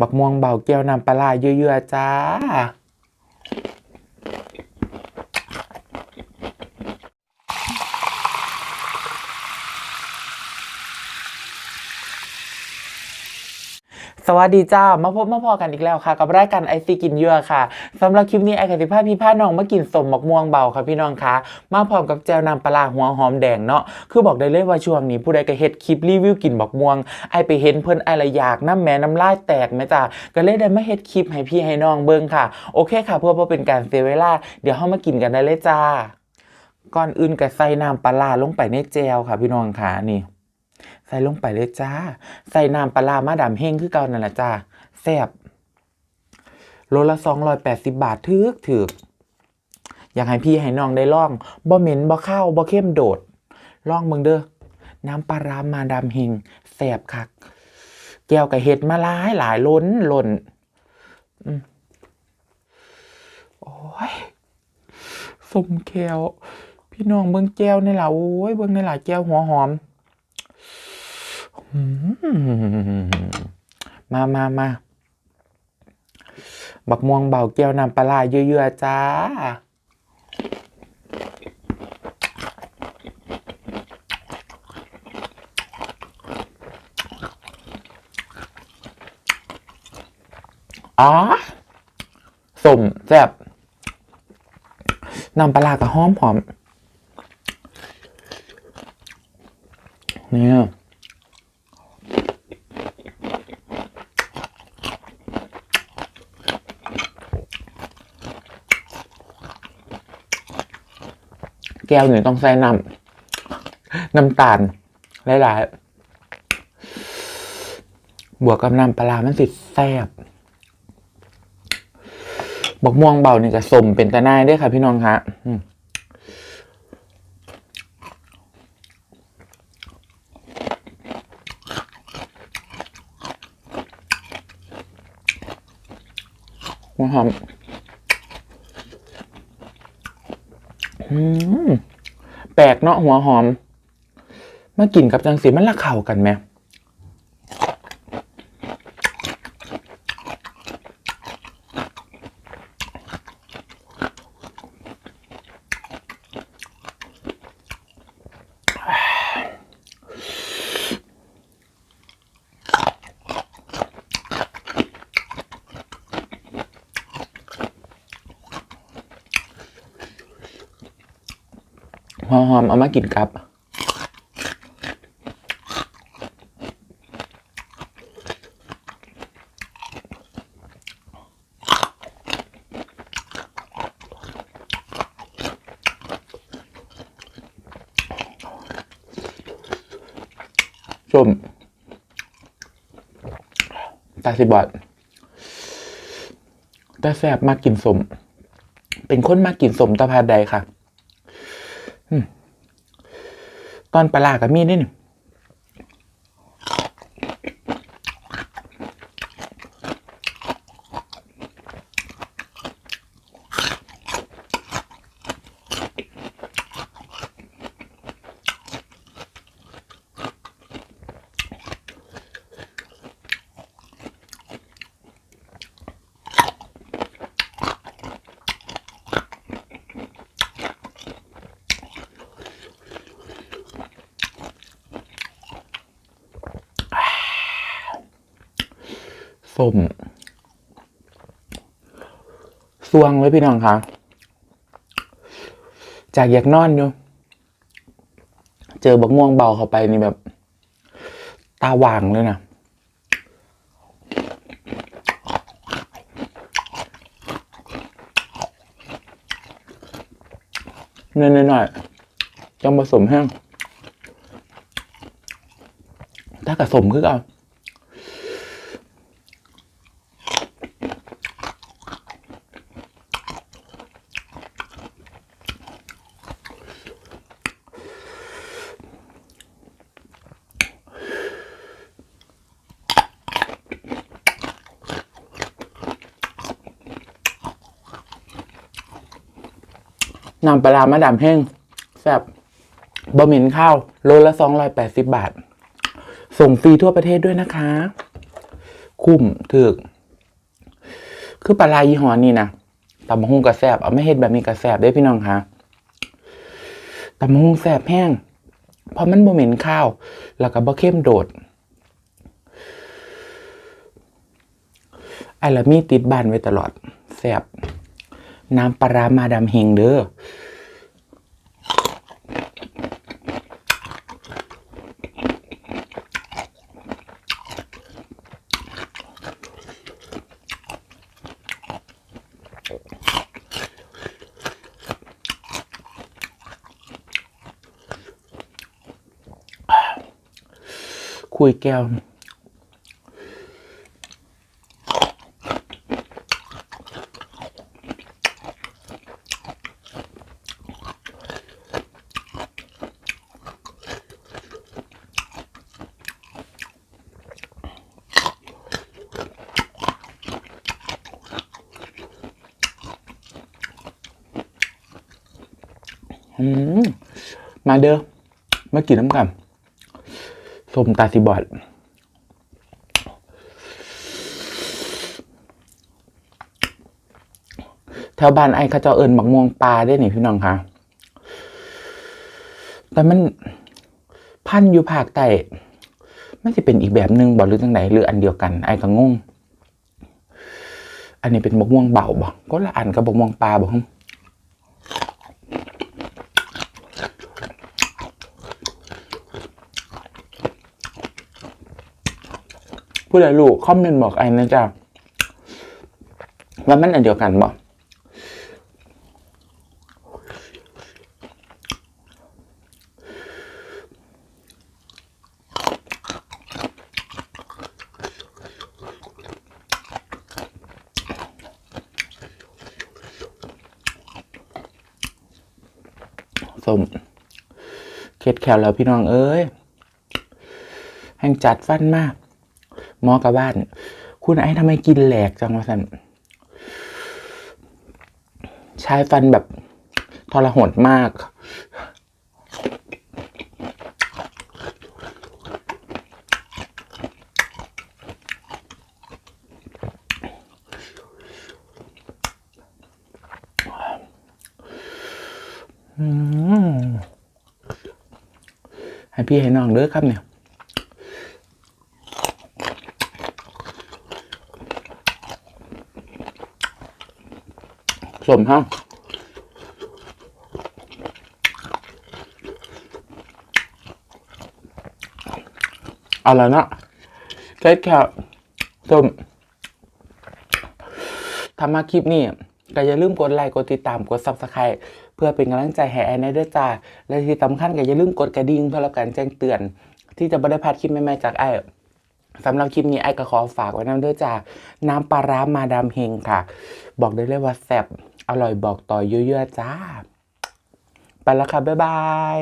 บักม่วงเบาแก้วน้ำปลาร้าเยอะๆจ้า ส วัสดีจ้า มาพบมาพอกันอีกแล้วค่ะ กับรายการไอซีกินเยอะค่ะสำหรับคลิปนี้ไอกับสิพาพี่พาน้องมากินสมบกม่วงเบาค่ะพี่น้องคะมาพร้อมกับแจวน้ำปลาหัวหอมแดงเนาะคือบอกได้เลยว่าช่วงนี้ผู้ใดก็เฮ็ดคลิปรีวิวกินบักม่วงไอไปเห็นเพิ่นไอละอยากน้ำแม่น้ำลายแตกไหมจ้าก็เลยได้มาเฮ็ดคลิปให้พี่ให้น้องเบิ่งค่ะโอเคค่ะ เพื่อบ่เป็นการเสียเวล่าเดี๋ยวเฮามากินกันได้เลยจ้าก่อนอื่นก็ใส่น้ำปลาลงไปในแจวค่ะพี่น้องคะนี่ ส่ลงไปเลยจ้า ใส่น้ำปลามาดามเฮงคือเก่านั่นแหละจ้าแซ่บโลละสองร้อยแปดสิบบาทถึกถึกอยากให้พี่ให้น้องได้ล่องบ่เหม็นบ่ข้าวบ่เข้มโดดล่องเบิ่งเด้อน้ำปลารามาดามเฮงแซ่บคัก แก้วกับเห็ดมาหลายหลายล้นล้นโอ้ยสมแก้ว พี่น้องเบิ่งแก้วในี่ล่ะโอ้ยเบิ่งในี่ล่ะแก้วหัวหอม มามามาบักม่วงเบาแก้วน้ำปลาเยอะๆจ้า อ๋อสมแซ่บน้ำปลาร้ากับหอมหอม เนี่ย ก้วหนึ่งต้องใส่น้ำน้ำตาลหลายๆบวกกับน้ำปลามันสิแซ่บบอกม่วงเบานี่ก็สมเป็นตะนายเด้วยค่ะ พี่น้องคะหัวหอม อืม แปลกเนาะหัวหอม มากินกับจังสีมันละเข่ากันไหม หัวหอมเอามากินกับ ชม ตาสิบอดแต่แสบมากกินสม เป็นคนมากกินสมตะพาดใดค่ะ อืม ตอนปลาลากับมีดนี่ ส้มสวงเลยพี่น้องคะจากอยากนอนอยู่เจอบักม่วงเบาเข้าไปนี่แบบ ตาหว่างเลยนะเนินหน่อยๆต้องผสมแห้งถ้ากะสมคือเอา น้ำปลามาดามแห้งแซ่บบะหมี่ข้าวโลละสองร้อยแปดสิบบาท ส่งฟรีทั่วประเทศด้วยนะคะ คุ้มถึก คือปลายี่ห้อนี่นะตำมะฮุ่งกระแซบเอาไม่เห็ดแบบนี้กระแซบได้พี่น้องคะตำมะฮุ่งแซบแห้งเพราะมันบ่เหม็นข้าว แล้วก็บ่เข้มโดดไอ้ละมีติดบ้านไว้ตลอดแซบน้ำปลาร้ามาดามเฮงเด้อ คุยแก้วอืมมา สมตาสิบอดแถวบ้านไอ้ขาเจ้าเอิญบักม่วงปลาได้นี่พี่น้องคะแต่มันพันอยู่ภาคใต้มันจะเป็นอีกแบบหนึ่งบอกหรือจังไหนหรืออันเดียวกัน ไอ้ก็งง อันนี้เป็นบักม่วงเบาบอกก็ละอันกับบักม่วงปลาบอก ผู้ใดรู้คอมเมนต์บอกไอ้นะจ๊ะว่ามันอันเดียวกันบ่สมเข็ดแขวแล้วพี่น้องเอ้ย แห่งจัดฟันมาก มอกับบ้าน คุณไอ้ทำไมกินแหลกจังวะสันใช้ฟันแบบทรหดมากอืมให้พี่ให้น้องเด้อครับเนี่ย สมห้าอาแล้วนะเล็ดแค่สมทำมาคลิปนี้ก็อย่าลืมกดไลค์กดติดตามกด subscribe เพื่อเป็นกำลังใจให้แอนในเด้อจ้าและที่สำคัญก็อย่าลืมกดกระดิ่งเพื่อรับการแจ้งเตือน ที่จะไม่ได้พลาดคลิปใหม่ๆจากไอ้สำหรับคลิปนี้ไอ้ก็ขอฝากไว้น้ำด้วยจ้าน้ำปลาร้ามาดามเฮงค่ะ บอกได้เลยว่าแซ่บ อร่อยบอกต่อเยอะๆจ้า ไปแล้วค่ะ บ๊ายบาย